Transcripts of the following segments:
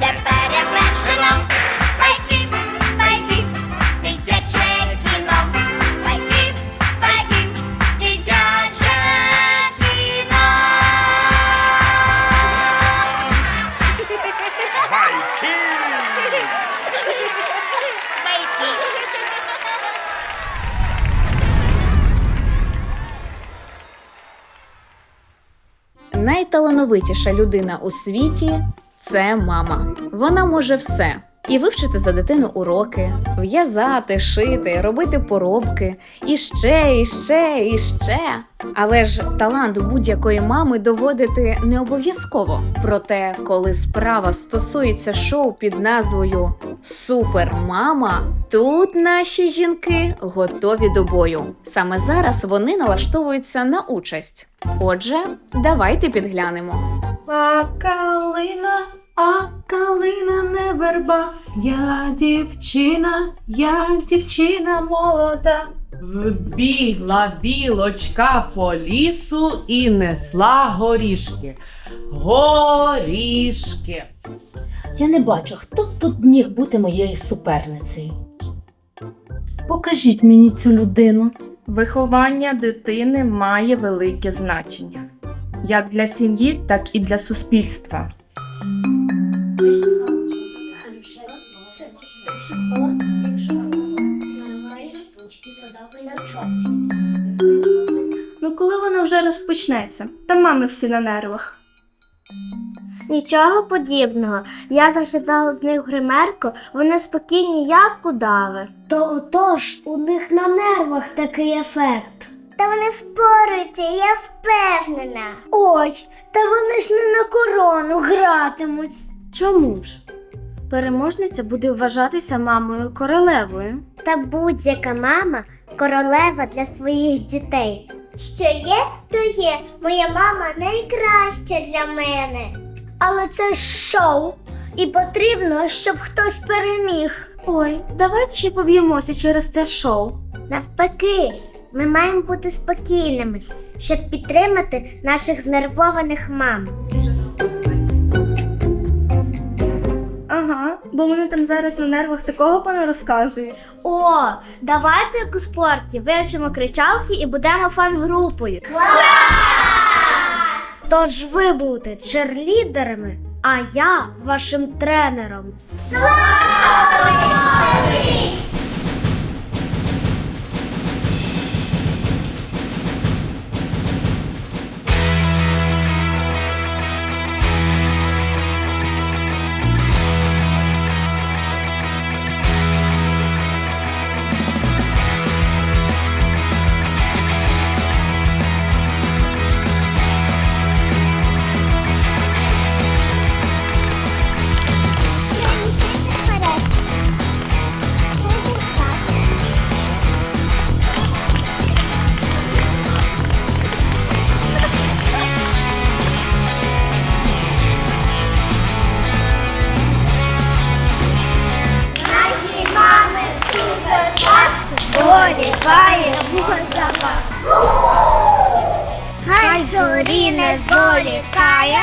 де перевершено. Байки, байки, дитяче кіно. Байки, байки, дитяче кіно. Байки! Найталановитіша людина у світі це мама. Вона може все. І вивчити за дитину уроки, в'язати, шити, робити поробки, і ще, і ще, і ще. Але ж талант будь-якої мами доводити не обов'язково. Проте, коли справа стосується шоу під назвою Супермама, тут наші жінки готові до бою. Саме зараз вони налаштовуються на участь. Отже, давайте підглянемо. А калина, а калина не верба. Я дівчина, я дівчина молода. Вбігла білочка по лісу і несла горішки. Горішки. Я не бачу, хто б тут міг бути моєю суперницею. Покажіть мені цю людину. Виховання дитини має велике значення. Як для сім'ї, так і для суспільства. Ну коли воно вже розпочнеться? Та мами всі на нервах. Нічого подібного. Я заглядала до них в гримерку, вони спокійні, як удави. То отож, у них на нервах такий ефект. Та вони впораються, я впевнена. Ой, та вони ж не на корону гратимуть. Чому ж? Переможниця буде вважатися мамою королевою. Та будь-яка мама королева для своїх дітей. Що є, то є. Моя мама найкраща для мене. Але це ж шоу, і потрібно, щоб хтось переміг. Ой, давайте ще поб'ємося через це шоу. Навпаки, ми маємо бути спокійними, щоб підтримати наших знервованих мам. Ага, бо вони там зараз на нервах такого пана розказують. О, давайте як у спорті вивчимо кричалки і будемо фан-групою. Тож ви будете черлідерами, а я вашим тренером. Наші зорі не зволікає,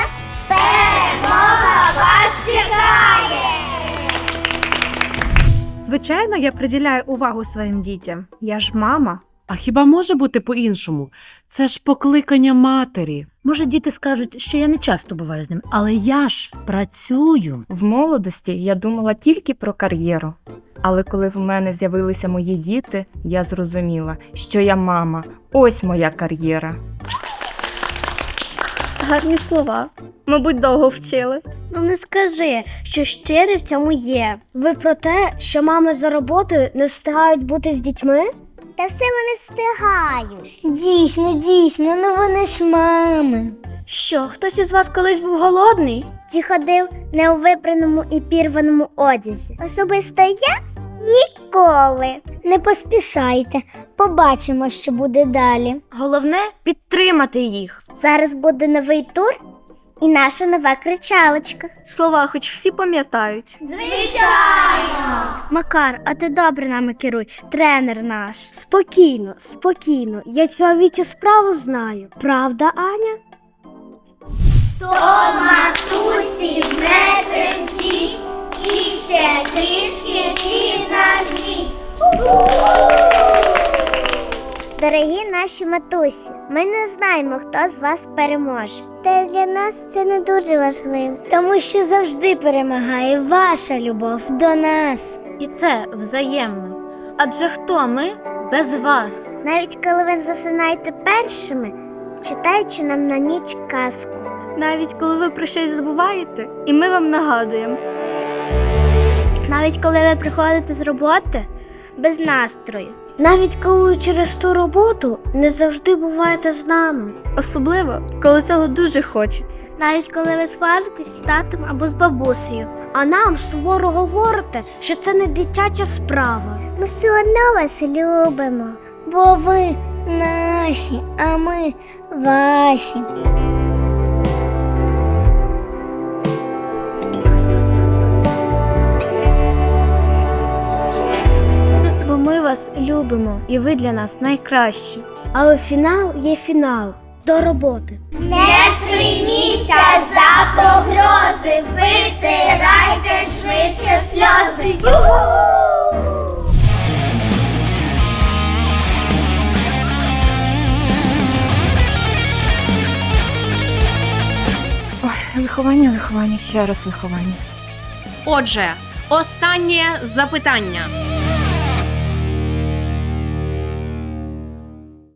перемога вас чекає. Звичайно, я приділяю увагу своїм дітям. Я ж мама. А хіба може бути по-іншому? Це ж покликання матері. Може, діти скажуть, що я не часто буваю з ним, але я ж працюю. В молодості я думала тільки про кар'єру. Але коли в мене з'явилися мої діти, я зрозуміла, що я мама. Ось моя кар'єра. Гарні слова. Мабуть, довго вчили. Ну не скажи, що щире в цьому є. Ви про те, що мами за роботою не встигають бути з дітьми? Та все вони встигають. Дійсно, дійсно, ну вони ж мами. Що, хтось із вас колись був голодний? Чи ходив не у випраному і пірваному одязі? Особисто я ніколи. Не поспішайте, побачимо, що буде далі. Головне підтримати їх. Зараз буде новий тур, І наша нова кричалочка. Слова, хоч всі пам'ятають. Звичайно! Макар, а ти добре нами керуй, тренер наш. Спокійно, спокійно. Я чоловічу справу знаю. Правда, Аня? То матусі не тремтіть, і ще трішки піднажміть. Дорогі наші матусі, ми не знаємо, хто з вас переможе. Та для нас це не дуже важливо, тому що завжди перемагає ваша любов до нас. І це взаємно. Адже хто ми без вас? Навіть коли ви засинаєте першими, читаючи нам на ніч казку. Навіть коли ви про щось забуваєте, і ми вам нагадуємо. Навіть коли ви приходите з роботи без настрою. Навіть коли через ту роботу не завжди буваєте з нами. Особливо, коли цього дуже хочеться. Навіть коли ви сваритесь з татом або з бабусею. А нам суворо говорите, що це не дитяча справа. Ми все одно вас любимо, бо ви наші, а ми ваші. Вас любимо, і ви для нас найкращі. Але фінал є фінал. До роботи. Не сприйміться за погрози, витирайте швидше сльози. Ой, виховання, виховання, ще раз виховання. Отже, останнє запитання.